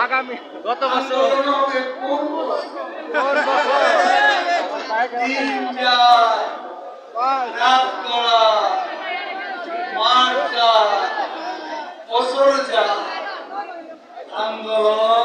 আগামী গত বছর। আন্দোলন।